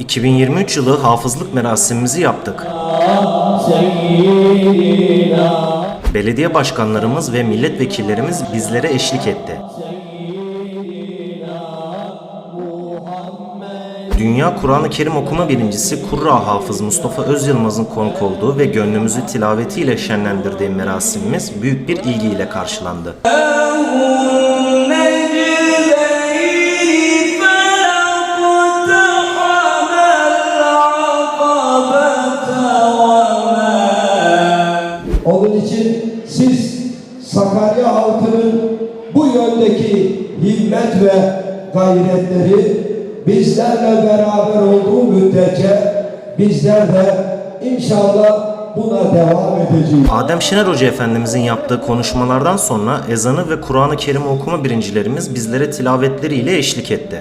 2023 yılı hafızlık merasimimizi yaptık. Belediye başkanlarımız ve milletvekillerimiz bizlere eşlik etti. Dünya Kur'an-ı Kerim okuma birincisi Kurra Hafız Mustafa Özyılmaz'ın konuk olduğu ve gönlümüzü tilavetiyle şenlendirdiği merasimimiz büyük bir ilgiyle karşılandı. İçin siz Sakarya halkının bu yöndeki himmet ve gayretleri bizlerle beraber olduğu müddetçe bizler de inşallah buna devam edeceğiz. Adem Şener Hoca Efendimizin yaptığı konuşmalardan sonra ezanı ve Kur'an-ı Kerim okuma birincilerimiz bizlere tilavetleriyle eşlik etti.